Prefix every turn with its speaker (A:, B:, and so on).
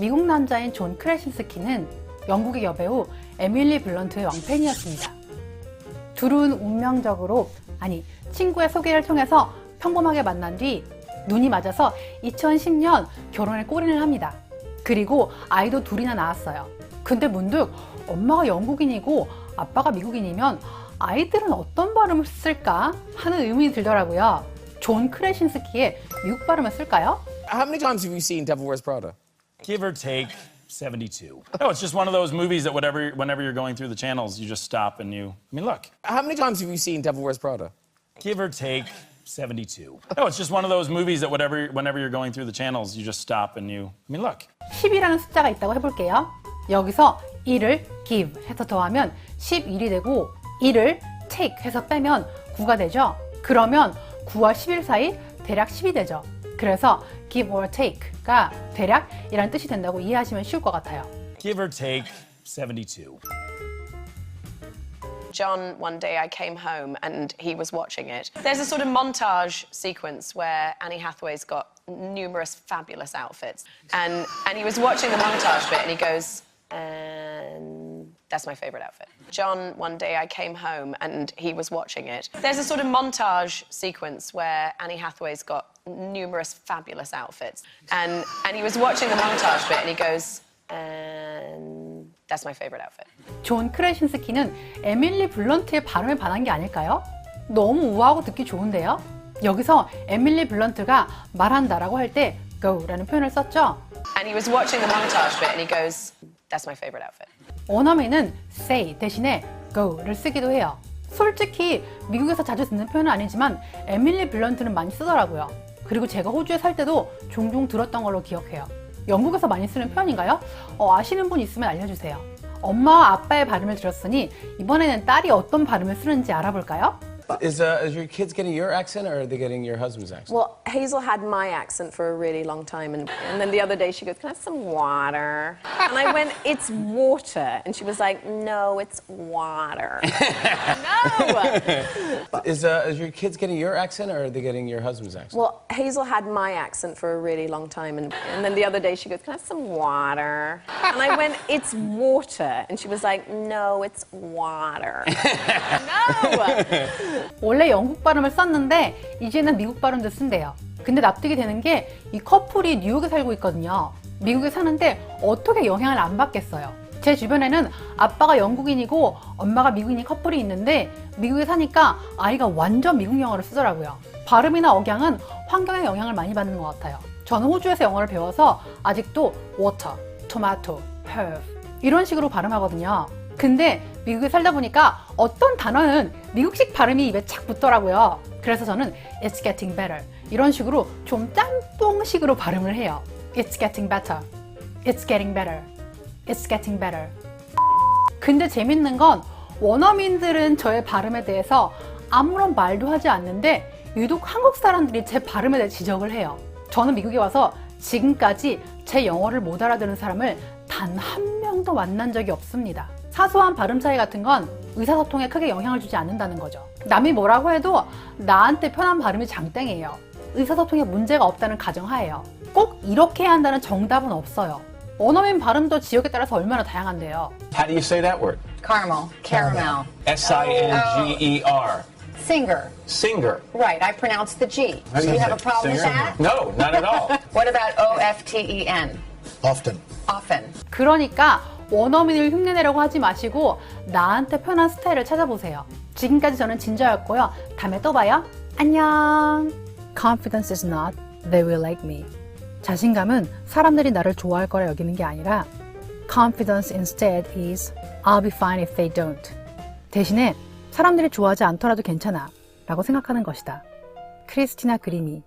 A: 미국 남자인 존 크레신스키는 영국의 여배우 에밀리 블런트의 왕팬이었습니다. 둘은 운명적으로, 아니, 친구의 소개를 통해서 평범하게 만난 뒤 눈이 맞아서 2010년 결혼에 꼬린을 합니다. 그리고 아이도 둘이나 낳았어요. 근데 문득 엄마가 영국인이고 아빠가 미국인이면 아이들은 어떤 발음을 쓸까 하는 의문이 들더라고요. 존 크레신스키의 미국 발음을 쓸까요?
B: How many times have you seen Devil Wears Prada?
C: Give or take 72. No, it's just one of those movies that whatever, whenever you're going through the channels, you just stop and you. I mean, look.
B: How many times have you seen Devil Wears Prada?
C: Give or take 72. No, it's just one of those movies that whatever, whenever you're going through the channels, you just stop and you. I mean, look.
A: 10이라는 숫자가 있다고 해볼게요. 여기서 1을 give 해서 더하면 11이 되고 1을 take 해서 빼면 9가 되죠. 그러면 9와 11 사이 대략 10이 되죠. 그래서 give or take가 대략 이라는 뜻이 된다고 이해하시면 쉬울 것 같아요.
C: Give or take 72.
D: John, one day I came home and he was watching it. There's a sort of montage sequence where Annie Hathaway's got numerous fabulous outfits. And, and he was watching the montage bit and he goes, and that's my favorite outfit. John, one day I came home and he was watching it. There's a sort of montage sequence where Annie Hathaway's got numerous fabulous outfits. And, and he was watching the montage bit and he goes, and that's my favorite outfit.
A: 존 크레신스키는 에밀리 블런트의 발음에 반한 게 아닐까요? 너무 우아하고 듣기 좋은데요? 여기서 에밀리 블런트가 말한다라고 할 때 go라는 표현을 썼죠.
D: And he was watching the montage bit and he goes, That's my favorite outfit.
A: 원어민은 say 대신에 go를 쓰기도 해요. 솔직히 미국에서 자주 듣는 표현은 아니지만 에밀리 블런트는 많이 쓰더라고요. 그리고 제가 호주에 살 때도 종종 들었던 걸로 기억해요. 영국에서 많이 쓰는 표현인가요? 어, 아시는 분 있으면 알려주세요. 엄마와 아빠의 발음을 들었으니 이번에는 딸이 어떤 발음을 쓰는지 알아볼까요?
E: Is, uh, is your kids getting your accent or are they getting your husband's accent?
D: Well, Hazel had my accent for a really long time. And, and then the other day she goes, Can I have some water? And I went, It's water. And she was like, No, it's water. no.
E: Is, uh, is your kids getting your accent or are they getting your husband's accent?
D: Well, Hazel had my accent for a really long time. And, and then the other day she goes, Can I have some water? And I went, It's water. And she was like, No, it's water. no.
A: 원래 영국 발음을 썼는데 이제는 미국 발음도 쓴대요. 근데 납득이 되는 게 이 커플이 뉴욕에 살고 있거든요. 미국에 사는데 어떻게 영향을 안 받겠어요? 제 주변에는 아빠가 영국인이고 엄마가 미국인인 커플이 있는데 미국에 사니까 아이가 완전 미국 영어를 쓰더라고요. 발음이나 억양은 환경의 영향을 많이 받는 것 같아요. 저는 호주에서 영어를 배워서 아직도 water, tomato, herb 이런 식으로 발음하거든요. 근데 미국에 살다 보니까 어떤 단어는 미국식 발음이 입에 착 붙더라고요. 그래서 저는 it's getting better 이런 식으로 좀 짬뽕식으로 발음을 해요. It's getting better. It's getting better. It's getting better. 근데 재밌는 건 원어민들은 저의 발음에 대해서 아무런 말도 하지 않는데 유독 한국 사람들이 제 발음에 대해 지적을 해요. 저는 미국에 와서 지금까지 제 영어를 못 알아듣는 사람을 단 한 명도 만난 적이 없습니다. 사소한 발음 차이 같은 건 의사소통에 크게 영향을 주지 않는다는 거죠. 남이 뭐라고 해도 나한테 편한 발음이 장땡이에요. 의사소통에 문제가 없다는 가정하에요. 꼭 이렇게 해야 한다는 정답은 없어요. 원어민 발음도 지역에 따라서 얼마나 다양한데요.
E: How do you say that word?
F: Caramel. Caramel.
E: S I N G E R.
F: Singer.
E: Singer.
F: Right, I pronounced the G.
E: How do
F: Do you have
E: say
F: a problem with
E: singer?
F: that?
E: No, not at all.
F: What about O F T E N?
G: Often.
F: Often.
A: 그러니까 원어민을 흉내내려고 하지 마시고 나한테 편한 스타일을 찾아보세요. 지금까지 저는 진저였고요. 다음에 또 봐요. 안녕. Confidence is not they will like me. 자신감은 사람들이 나를 좋아할 거라 여기는 게 아니라 Confidence instead is I'll be fine if they don't. 대신에 사람들이 좋아하지 않더라도 괜찮아 라고 생각하는 것이다. 크리스티나 그리미